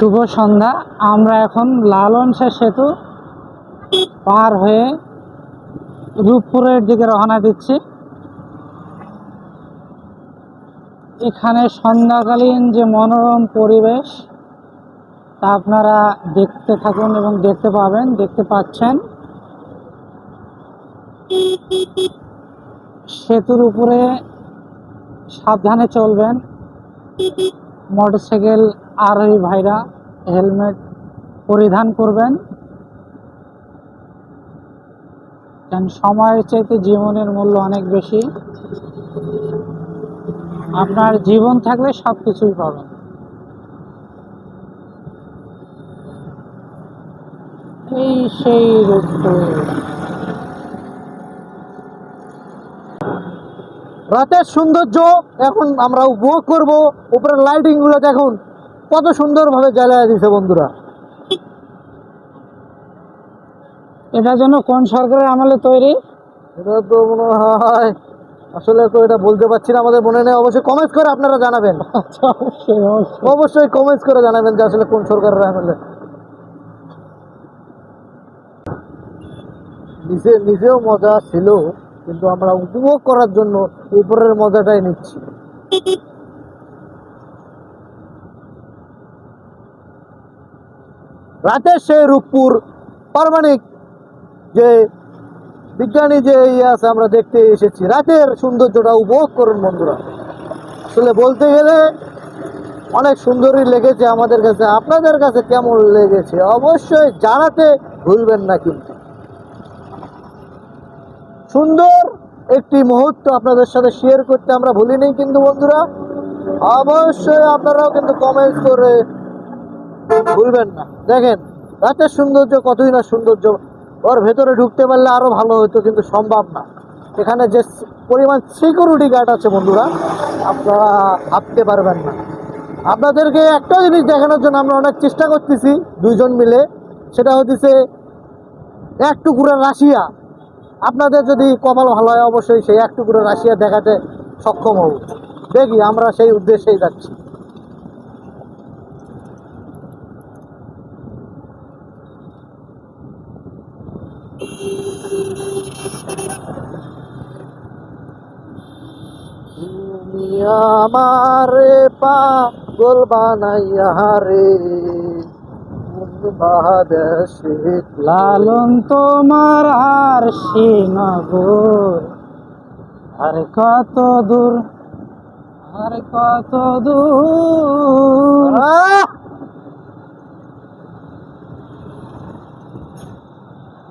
শুভ সন্ধ্যা। আমরা এখন লালন শাহ সেতু পার হয়ে রূপপুরের দিকে রওনা দিচ্ছি। এখানে সন্ধ্যাকালীন যে মনোরম পরিবেশ, তা আপনারা দেখতে থাকুন এবং দেখতে পাবেন, দেখতে পাচ্ছেন। সেতুর উপরে সাবধানে চলবেন। মোটরসাইকেল আরোহী ভাইরা হেলমেট পরিধান করবেন। কারণ সময়ের চাইতে জীবনের মূল্য অনেক বেশি। আপনার জীবন থাকলে সব কিছুই পাবেন। এই সেই রাতের সৌন্দর্য এখন আমরা উপভোগ করব। উপরের লাইটিংগুলো দেখুন। কত সুন্দরভাবে জ্বালায় দিছে বন্ধুরা। এটা যেন কোন সরকারের আমলে তৈরি? এটা তো মনে হয় আসলে তো এটা বলতে পারছি না আমাদের মনে নেই। অবশ্যই কমেন্টস করে আপনারা জানাবেন। আচ্ছা অবশ্যই কমেন্টস করে জানাবেন যে আসলে কোন সরকারের আমলে। নিজে নিজেও মজা ছিল কিন্তু আমরা উপভোগ করার জন্য উপরের মজাটাই নিচ্ছি। রাতের সেই রূপপুর পারমাণিক যে বিজ্ঞানী যে ইয়ে আছে, আমরা দেখতে এসেছি। রাতের সৌন্দর্যটা উপভোগ করুন বন্ধুরা। আসলে বলতে গেলে অনেক সুন্দরই লেগেছে আমাদের কাছে। আপনাদের কাছে কেমন লেগেছে? অবশ্যই জানাতে ভুলবেন না কিন্তু। সুন্দর একটি মুহূর্ত আপনাদের সাথে শেয়ার করতে আমরা ভুলিনি কিন্তু বন্ধুরা। অবশ্যই আপনারাও কিন্তু কমেন্ট করে ভুলবেন না। দেখেন, রাতের সৌন্দর্য কতই না সৌন্দর্য। ওর ভেতরে ঢুকতে পারলে আরও ভালো হতো, কিন্তু সম্ভব না। এখানে যে পরিমাণ সিকিউরিটি গার্ড আছে বন্ধুরা, আপনারা ভাবতে পারবেন না। আপনাদেরকে একটা জিনিস দেখানোর জন্য আমরা অনেক চেষ্টা করতেছি, দুইজন মিলে। সেটা হচ্ছে এক টুকরা রাশিয়া। আপনাদের যদি কপাল ভালো হয়, অবশ্যই সেই এক টুকরো রাশিয়া দেখাতে সক্ষম হব। দেখি, আমরা সেই উদ্দেশ্যেই যাচ্ছি। আমারে পাগল বানাইয়া রে লালন তোমার আর শ্রীনগর আর কত দূর আর কত দূর।